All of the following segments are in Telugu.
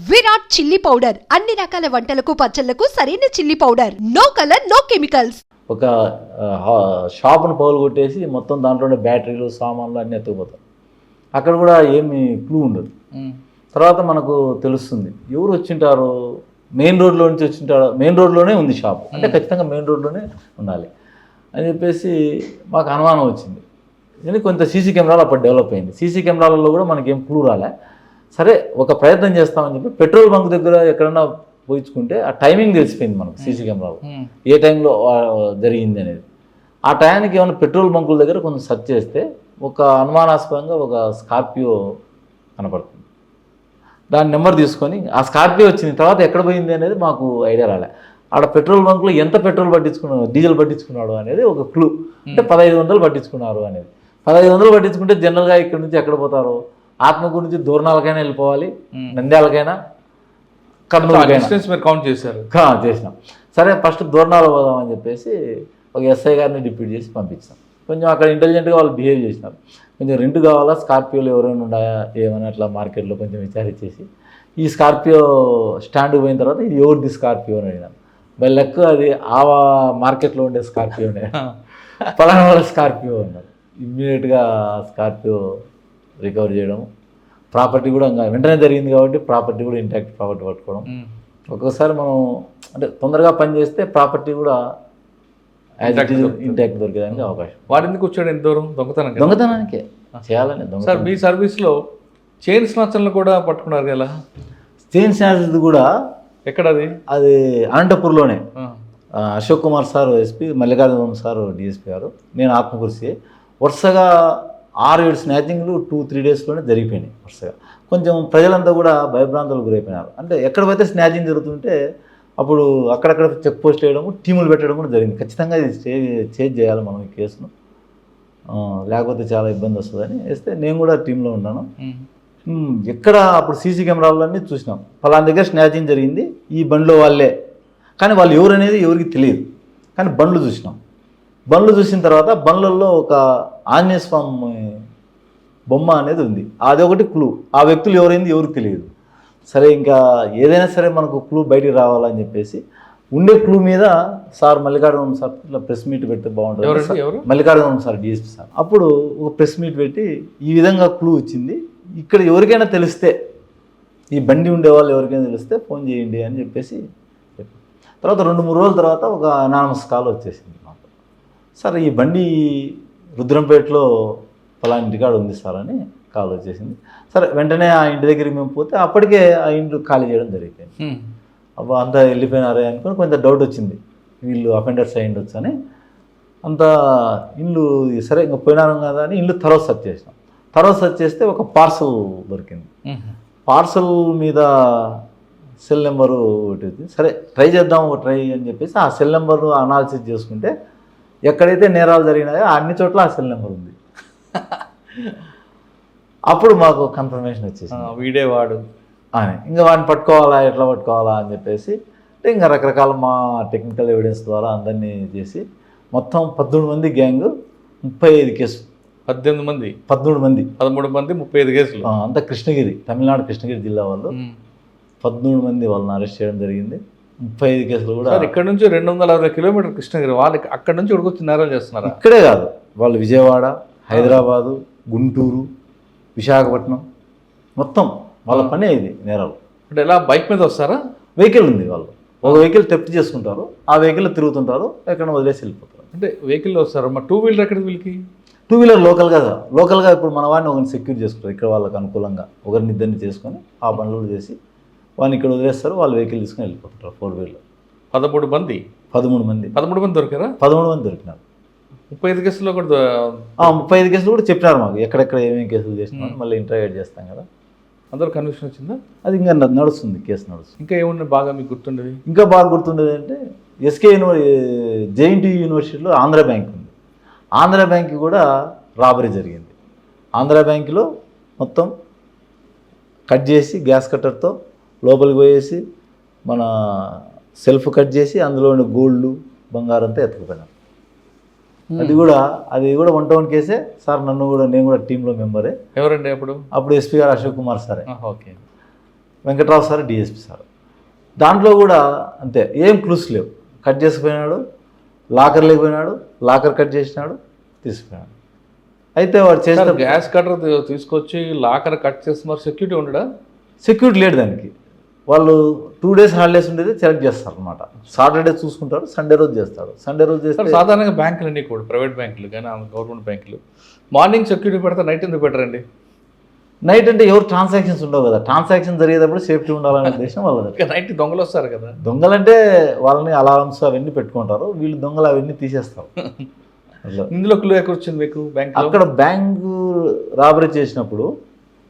Virat chilli powder. అన్ని రకాల వంటలకు పచ్చళ్ళకు సరైన chilli powder. No colour no chemicals. ఒక షాపును పౌలు కొట్టేసి మొత్తం దాంట్లోనే బ్యాటరీలు సామాన్లు అన్నీ ఎత్తుకుపోతారు అక్కడ కూడా ఏమి క్లూ ఉండదు. తర్వాత మనకు తెలుస్తుంది ఎవరు వచ్చింటారు? మెయిన్ రోడ్లో నుంచి వచ్చింటారు మెయిన్ రోడ్లోనే ఉంది షాప్. అంటే ఖచ్చితంగా మెయిన్ రోడ్లోనే ఉండాలి. అని చెప్పేసి మాకు అనుమానం వచ్చింది. కానీ కొంత సీసీ కెమెరాలు అప్పుడు డెవలప్ అయింది. సీసీ కెమెరాలలో కూడా మనకి ఏం క్లూ రాలే. సరే ఒక ప్రయత్నం చేస్తామని చెప్పి పెట్రోల్ బంక్ దగ్గర ఎక్కడన్నా పోయించుకుంటే ఆ టైమింగ్ తెలిసిపోయింది మనకు సీసీ కెమెరాలో. ఏ టైంలో జరిగింది అనేది. ఆ టైంకి ఏమైనా పెట్రోల్ బంకుల దగ్గర కొంచెం సెర్చ్ చేస్తే ఒక అనుమానాస్పదంగా ఒక స్కార్పియో కనపడుతుంది. దాని నెంబర్ తీసుకొని ఆ స్కార్పియో వచ్చిన తర్వాత ఎక్కడ పోయింది అనేది మాకు ఐడియా రాలే. ఆడ పెట్రోల్ బంక్లో ఎంత పెట్రోల్ పట్టించుకున్నాడు డీజిల్ పట్టించుకున్నాడు అనేది ఒక క్లూ. అంటే పదహైదు వందలు పట్టించుకున్నారు అనేది. పదహైదు వందలు పట్టించుకుంటే జనరల్గా ఇక్కడ నుంచి ఎక్కడ పోతారు? ఆత్మకూరు నుంచి దూరణాలకైనా వెళ్ళిపోవాలి నంద్యాలకైనా మీరు కౌంట్ చేశారు. చేసినాం. సరే ఫస్ట్ దూరణాలు పోదామని చెప్పేసి ఒక ఎస్ఐ గారిని డిప్యూట్ చేసి పంపించాం కొంచెం అక్కడ ఇంటెలిజెంట్గా వాళ్ళు బిహేవ్ చేసినారు. కొంచెం రెంట్ కావాలా? స్కార్పియోలు ఎవరైనా ఉన్నాయా? ఏమైనా అట్లా మార్కెట్లో కొంచెం విచారించేసి ఈ స్కార్పియో స్టాండ్కి పోయిన తర్వాత ఇది ఎవరిది స్కార్పియో అని అడిగినాను బై లెక్క అది ఆ మార్కెట్లో ఉండే స్కార్పియోనే పలానా వాళ్ళ స్కార్పియో అన్నారు. ఇమ్మీడియట్గా స్కార్పియో రికవర్ చేయడం. ప్రాపర్టీ కూడా ఇంకా వెంటనే జరిగింది కాబట్టి ప్రాపర్టీ కూడా ఇంటాక్ట్ ప్రాపర్టీ పట్టుకోవడం. ఒక్కొక్కసారి మనం అంటే తొందరగా పని చేస్తే ప్రాపర్టీ కూడా ఇంటాక్ట్ దొరికేదానికి అవకాశం. వాడు ఎందుకు వచ్చాడు ఎంత దూరం? దొంగతనం కదా? దొంగతనానికే చేయాలని సార్ దొంగతనం మీ సర్వీస్లో చైన్ స్నాచనలు కూడా పట్టుకున్నారు కదా? చైన్ స్నాచ్ కూడా ఎక్కడ అది అది అనంతపూర్లోనే Ashok Kumar sir SP Mallikarjuna sir DSP గారు. నేను ఆత్మకూర్చి వరుసగా ఆరు ఏడు స్నాచింగ్లు టూ త్రీ డేస్లోనే జరిగిపోయినాయి వరుసగా. కొంచెం ప్రజలంతా కూడా భయభ్రాంతులకు గురైపోయినారు. అంటే ఎక్కడ పోతే స్నాచింగ్ జరుగుతుంటే అప్పుడు అక్కడక్కడ చెక్ పోస్ట్ వేయడం టీములు పెట్టడం కూడా జరిగింది. ఖచ్చితంగా ఇది చేంజ్ చేయాలి మనం ఈ కేసును. లేకపోతే చాలా ఇబ్బంది వస్తుందని వేస్తే నేను కూడా టీంలో ఉన్నాను. ఎక్కడ అప్పుడు సీసీ కెమెరాలన్నీ చూసినాం. ఫలానా దగ్గర స్నాచింగ్ జరిగింది ఈ బండ్లో వాళ్ళే. కానీ వాళ్ళు ఎవరు అనేది ఎవరికి తెలియదు. కానీ బండ్లు చూసినాం. బండ్లు చూసిన తర్వాత బండ్లలో ఒక ఆంజనేయ స్వామి బొమ్మ అనేది ఉంది. అది ఒకటి క్లూ. ఆ వ్యక్తులు ఎవరైంది ఎవరికి తెలియదు. సరే ఇంకా ఏదైనా సరే మనకు క్లూ బయటికి రావాలని చెప్పేసి ఉండే క్లూ మీద సార్ మల్లికార్జున సార్ ఇట్లా ప్రెస్ మీట్ పెడితే బాగుంటుంది మల్లికార్జున సార్ డిఎస్పీ సార్. అప్పుడు ఒక ప్రెస్ మీట్ పెట్టి ఈ విధంగా క్లూ వచ్చింది. ఇక్కడ ఎవరికైనా తెలిస్తే ఈ బండి ఉండే వాళ్ళు ఎవరికైనా తెలిస్తే ఫోన్ చేయండి అని చెప్పేసి చెప్పారు. తర్వాత రెండు మూడు రోజుల తర్వాత ఒక అనానమస్ కాల్ వచ్చేసింది మాకు. సార్ ఈ బండి రుద్రంపేటలో ఫలానా ఇంటికాడ ఉంది సార్ అని కాల్ వచ్చేసింది. సరే వెంటనే ఆ ఇంటి దగ్గరికి మేము పోతే అప్పటికే ఆ ఇంటి ఖాళీ చేయడం జరిగిపోయింది. ఉమ్. అబ్బా అంతా వెళ్ళిపోయినారే అనుకుని కొంచెం డౌట్ వచ్చింది. వీళ్ళు అఫెండర్స్ అయి ఉండొచ్చు అని అంత ఇల్లు సరే ఇంకా పోయినాను కదా అని ఇల్లు తర్వాత సెర్చ్ చేసినాం. తర్వాత సెర్చ్ చేస్తే ఒక పార్సల్ దొరికింది. పార్సల్ మీద సెల్ నెంబరు ఒకటి. సరే ట్రై చేద్దాం ఒక ట్రై అని చెప్పేసి ఆ సెల్ నెంబర్ అనాలిసిస్ చేసుకుంటే ఎక్కడైతే నేరాలు జరిగినాయో అన్ని చోట్ల ఆ సెల్ నెంబర్ ఉంది. అప్పుడు మాకు కన్ఫర్మేషన్ ఆ, వచ్చేసింది. వీడే వాడు. అని. ఇంకా వాడిని పట్టుకోవాలా ఎట్లా పట్టుకోవాలా అని చెప్పేసి ఇంకా రకరకాల మా టెక్నికల్ ఎవిడెన్స్ ద్వారా అందరినీ చేసి మొత్తం పద్దెనిమిది మంది గ్యాంగ్ ముప్పై ఐదు కేసు పద్దెనిమిది మంది? పదమూడు మంది. పదమూడు మంది ముప్పై ఐదు కేసులు అంతా కృష్ణగిరి తమిళనాడు కృష్ణగిరి జిల్లా వాళ్ళు. పదమూడు మంది వాళ్ళని అరెస్ట్ చేయడం జరిగింది. ముప్పై ఐదు కేసులు కూడా ఇక్కడ నుంచి రెండు వందల అరవై కిలోమీటర్ కృష్ణగిరి వాళ్ళకి అక్కడ నుంచి ఉడికొచ్చి నేరాలు చేస్తున్నారా? ఇక్కడే కాదు. వాళ్ళు విజయవాడ హైదరాబాదు గుంటూరు విశాఖపట్నం. మొత్తం వాళ్ళ పనే ఇది నేరాలు. అంటే ఎలా? బైక్ మీద వస్తారా? వెహికల్ ఉంది వాళ్ళు. ఒక వెహికల్ తెప్ట్ చేసుకుంటారు ఆ వెహికల్ తిరుగుతుంటారు ఎక్కడ వదిలేసి వెళ్ళిపోతారు. అంటే వెహికల్లో వస్తారా? మా టూ వీలర్ ఎక్కడ వీళ్ళకి? టూ వీలర్ లోకల్గా లోకల్గా ఇప్పుడు మన వాడిని ఒకరిని సెక్యూర్ చేసుకుంటారు. ఇక్కడ వాళ్ళకి అనుకూలంగా ఒకరిని ఇద్దరిని చేసుకొని ఆ పనులు చేసి వాడిని ఇక్కడ వదిలేస్తారు వాళ్ళు వెహికల్ తీసుకొని వెళ్ళిపోతుంటారు ఫోర్ వీలర్ పదమూడు మంది? పదమూడు మంది. పదమూడు మంది దొరికారా? పదమూడు మంది దొరికినారు. ముప్పై ఐదు కేసుల్లో కూడా ముప్పై ఐదు కేసులు కూడా చెప్పినారు మాకు. ఎక్కడెక్కడ ఏమేమి కేసులు చేసినామని మళ్ళీ ఇంటర్వ్యూట్ చేస్తాం కదా. అందరూ కన్విక్షన్ వచ్చిందా? అది ఇంకా నడుస్తుంది కేసు నడుస్తుంది. ఇంకా ఏమున్నాయి బాగా మీకు గుర్తుండేవి? ఇంకా బాగా గుర్తుండేది అంటే ఎస్కే యూనివర్ జేఎన్టీ యూనివర్సిటీలో ఆంధ్ర బ్యాంక్ ఉంది. ఆంధ్ర బ్యాంక్ కూడా రాబరీ జరిగింది. ఆంధ్ర బ్యాంకులో మొత్తం కట్ చేసి గ్యాస్ కట్టర్తో లోపలికి పోయేసి మన సెల్ఫ్ కట్ చేసి అందులోని గోల్డ్ బంగారంతో ఎత్తుకుపోయినారు అది కూడా అది కూడా వన్ టౌన్ కేసే సార్ నన్ను కూడా నేను కూడా టీంలో మెంబరే ఎవరండి అప్పుడు? అప్పుడు ఎస్పీ గారు అశోక్ కుమార్ సారే. Okay. Venkatrao sir DSP sir. దాంట్లో కూడా అంతే ఏం క్లూస్ లేవు. కట్ చేసుకుపోయినాడు లాకర్ లేకపోయినాడు లాకర్ కట్ చేసినాడు తీసుకుపోయినాడు. అయితే వాడు చేసిన గ్యాస్ కట్టర్ తీ- తీసుకొచ్చి లాకర్ కట్ చేసి మరి సెక్యూరిటీ ఉండడా? సెక్యూరిటీ లేడు దానికి. వాళ్ళు టూ డేస్ హాలిడేస్ ఉండేది సెలెక్ట్ చేస్తారు అనమాట సాటర్డే చూసుకుంటారు సండే రోజు చేస్తారు. సండే రోజు సార్ చేస్తే సాధారణంగా బ్యాంకులు అన్నీ కూడా ప్రైవేట్ బ్యాంకులు కానీ గవర్నమెంట్ బ్యాంకులు. మార్నింగ్ సెక్యూరిటీ పెడితే నైట్ ఎందుకు పెట్టరండి? నైట్ అంటే ఎవరు ట్రాన్సాక్షన్స్ ఉండవు కదా. ట్రాన్సాక్షన్ జరిగేటప్పుడు సేఫ్టీ ఉండాలనే ఉద్దేశం వాళ్ళది. ఇక నైట్ దొంగలు వస్తారు కదా. దొంగలంటే వాళ్ళని అలారమ్స్ అవన్నీ పెట్టుకుంటారు వీళ్ళు దొంగలు అవన్నీ తీసేస్తారు. ఇందులో క్లూ ఎక్కడ వచ్చింది మీకు బ్యాంక్ అక్కడ బ్యాంకు రాబరీ చేసినప్పుడు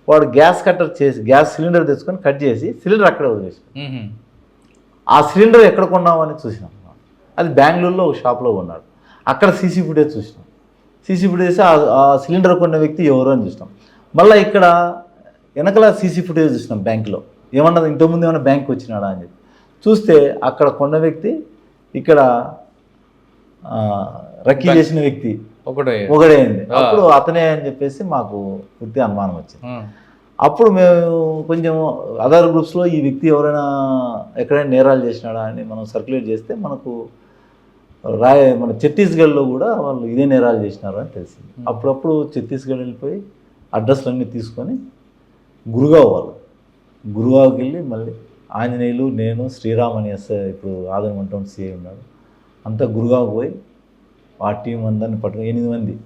వాడు గ్యాస్ కట్టర్ చేసి గ్యాస్ సిలిండర్ తెచ్చుకొని కట్ చేసి సిలిండర్ అక్కడే వదిలేసి. ఆ సిలిండర్ ఎక్కడ కొన్నామని చూసినాం. అది బెంగళూరులో ఒక షాప్లో కొన్నాడు. అక్కడ సీసీ ఫుటేజ్ చూసినాం. సీసీ ఫుటేజ్ ఆ- సిలిండర్ కొన్న వ్యక్తి ఎవరు అని చూసినాం. మళ్ళీ ఇక్కడ వెనకల సీసీ ఫుటేజ్ చూసినాం బ్యాంకులో. ఏమన్నది ఇంతకుముందు ఏమైనా బ్యాంక్ వచ్చినాడా అని చెప్పి. చూస్తే అక్కడ కొన్న వ్యక్తి ఇక్కడ రక్కీ చేసిన వ్యక్తి. ఒకటే ఒకడే అయింది అప్పుడు అతనే అని చెప్పేసి మాకు పూర్తి అనుమానం వచ్చింది. అప్పుడు మేము కొంచెం అదర్ గ్రూప్స్లో ఈ వ్యక్తి ఎవరైనా ఎక్కడైనా నేరాలు చేసినాడా అని మనం సర్క్యులేట్ చేస్తే మనకు రాయ మన ఛత్తీస్గఢ్లో కూడా వాళ్ళు ఇదే నేరాలు చేసినారు అని తెలిసింది. అప్పుడప్పుడు ఛత్తీస్గఢ్ వెళ్ళిపోయి అడ్రస్లు అన్నీ తీసుకొని గురుగావ్ వాళ్ళు. గురుగావ్కి వెళ్ళి మళ్ళీ ఆంజనేయులు నేను శ్రీరామ్ అని ఎస్ ఇప్పుడు ఆదరణ మంటం సీఏ ఉన్నాడు. అంతా గురుగావ్ పోయి ఆ టీం అందరిని పట్టుకొని ఎనిమిది మంది.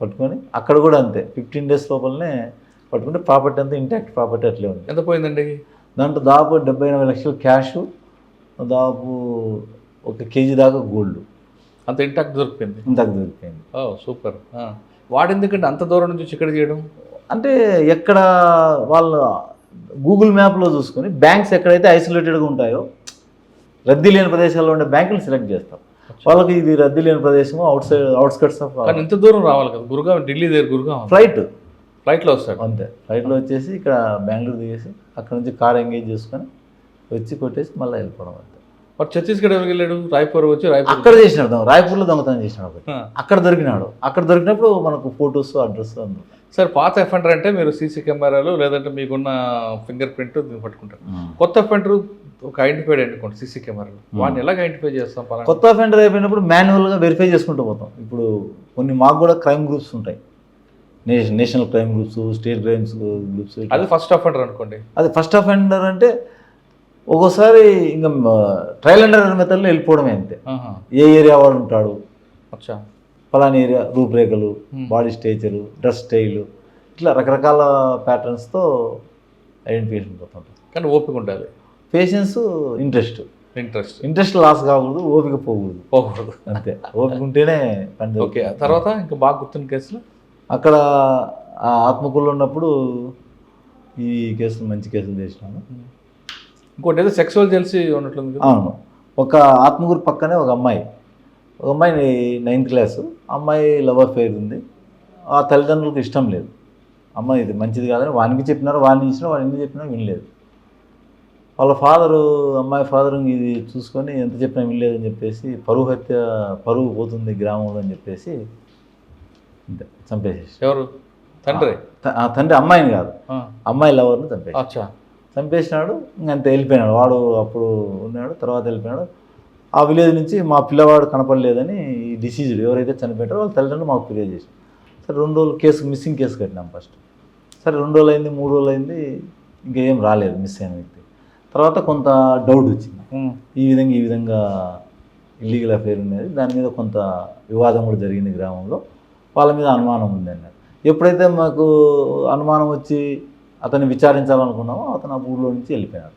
పట్టుకొని అక్కడ కూడా అంతే. ఫిఫ్టీన్ డేస్ లోపలనే పట్టుకుంటే ప్రాపర్టీ అంతా ఇంటాక్ట్ ప్రాపర్టీ అట్లే ఉంది. ఎంత పోయిందండి? దాంట్లో దాదాపు డెబ్బై ఎనభై లక్షలు క్యాష్ దాదాపు ఒక కేజీ దాకా గోల్డ్ అంత ఇంటాక్ట్ దొరికిపోయింది. ఇంతకు దొరికిపోయింది. ఓ సూపర్. ఆ. వాడు ఎందుకంటే అంత దూరం నుంచి ఇక్కడ చేయడం? అంటే ఎక్కడ వాళ్ళు గూగుల్ మ్యాప్లో చూసుకొని బ్యాంక్స్ ఎక్కడైతే ఐసోలేటెడ్గా ఉంటాయో రద్దీ లేని ప్రదేశాల్లో ఉండే బ్యాంకులు సెలెక్ట్ చేస్తారు వాళ్ళకి ఇది రద్దీ లేని ప్రదేశము అవుట్ సైడ్ అవుట్స్కట్స్ ఆఫ్ కానీ ఇంత దూరం రావాలి కదా గురుగాం ఢిల్లీ దగ్గర గురుగాం ఫ్లైట్. ఫ్లైట్లో వస్తాడు. అంతే. ఫ్లైట్లో వచ్చేసి ఇక్కడ బెంగళూరు దిగేసి అక్కడ నుంచి కార్ ఎంగేజ్ చేసుకొని వచ్చి కొట్టేసి మళ్ళీ వెళ్ళిపోవడం అంతే. మరి ఛత్తీస్గఢ్ ఎవరికి వెళ్ళాడు? రాయ్పూర్ వచ్చి రాయ్పూర్ అక్కడ చేసినాడు రాయపూర్లో దొంగతనం చేసినాడు. అక్కడ దొరికినాడు. అక్కడ దొరికినప్పుడు మనకు ఫొటోస్ అడ్రస్ అందరూ సార్ పాత ఎఫెండర్ అంటే మీరు సీసీ కెమెరాలు లేదంటే మీకున్న ఫింగర్ ప్రింట్ పట్టుకుంటారు. కొత్త ఎఫెండర్ ఒక ఐడెంటిఫైడ్ అనుకోండి సీసీ కెమెరాలు. వాడిని ఎలాగ ఐడెంటిఫై చేస్తాం కొత్త అఫెండర్ అయిపోయినప్పుడు మాన్యువల్గా వెరిఫై చేసుకుంటూ పోతాం. ఇప్పుడు కొన్ని మాకు కూడా క్రైమ్ గ్రూప్స్ ఉంటాయి. National national crime groups state crimes groups అది ఫస్ట్ అఫెండర్ అనుకోండి. అది ఫస్ట్ అఫెండర్ అంటే ఒక్కోసారి ఇంకా ట్రయల్ అండ్ ఎర్రర్ మెథడ్లో వెళ్ళిపోవడమే అంతే. ఏ ఏరియా వాడు ఉంటాడు. అచ్చా. ఫలానా ఏరియా రూపురేఖలు బాడీ స్టేచరు డ్రెస్ స్టైలు ఇట్లా రకరకాల ప్యాటర్న్స్తో ఐడెంటిఫికేషన్ పోతుంటాం కానీ ఓపిక ఉండాలి. Patience interest interest interest loss కాకూడదు ఓపిక పోకూడదు. పోకూడదు. అంతే. ఓపిక ఉంటేనే పని ఓకే. తర్వాత ఇంకా బాగా గుర్తున్న కేసులు? అక్కడ ఆ ఆత్మకూరులో ఉన్నప్పుడు ఈ కేసులు మంచి కేసులు చేసినాను ఇంకోటి ఏదో సెక్సువల్ తెలిసి ఉన్నట్లుంది కదా? అవును. ఒక ఆత్మకూరు పక్కనే ఒక అమ్మాయి. ఒక అమ్మాయి నైన్త్ క్లాసు అమ్మాయి లవ్ అఫేర్ ఉంది. ఆ తల్లిదండ్రులకు ఇష్టం లేదు. అమ్మాయి ఇది మంచిది కాదని వానికి చెప్పినారు వాడిని ఇచ్చినా వాడు ఎన్ని చెప్పినా వినలేదు. వాళ్ళ ఫాదరు అమ్మాయి ఫాదర్ ఇది చూసుకొని ఎంత చెప్పినా వినలేదని చెప్పేసి పరువు హత్య పరువు పోతుంది గ్రామంలో అని చెప్పేసి అంతే చంపేసేసి ఎవరు? తండ్రి? తండ్రి అమ్మాయిని కాదు. అమ్మాయి లవర్ని చంపేసి చంపేసినాడు ఇంకంత వెళ్ళిపోయినాడు. వాడు అప్పుడు ఉన్నాడు తర్వాత వెళ్ళిపోయినాడు. ఆ విలేజ్ నుంచి మా పిల్లవాడు కనపడలేదని ఈ డిసీజ్డ్ ఎవరైతే చనిపోయారో వాళ్ళ తల్లిదండ్రులు మాకు ఫిర్యాదు చేశారు. సరే రెండు రోజులు కేసు మిస్సింగ్ కేసు కట్టినాం ఫస్ట్. సరే రెండు రోజులు అయింది మూడు రోజులు అయింది ఇంకా ఏం రాలేదు మిస్ అయిన వ్యక్తి. తర్వాత కొంత డౌట్ వచ్చింది. ఈ విధంగా ఈ విధంగా ఇల్లీగల్ అఫేర్ ఉన్నది. దాని మీద కొంత వివాదం కూడా జరిగింది గ్రామంలో. వాళ్ళ మీద అనుమానం ఉంది అన్నారు. ఎప్పుడైతే మాకు అనుమానం వచ్చి అతన్ని విచారించాలనుకున్నామో అతను ఆ ఊళ్ళో నుంచి వెళ్ళిపోయాడు.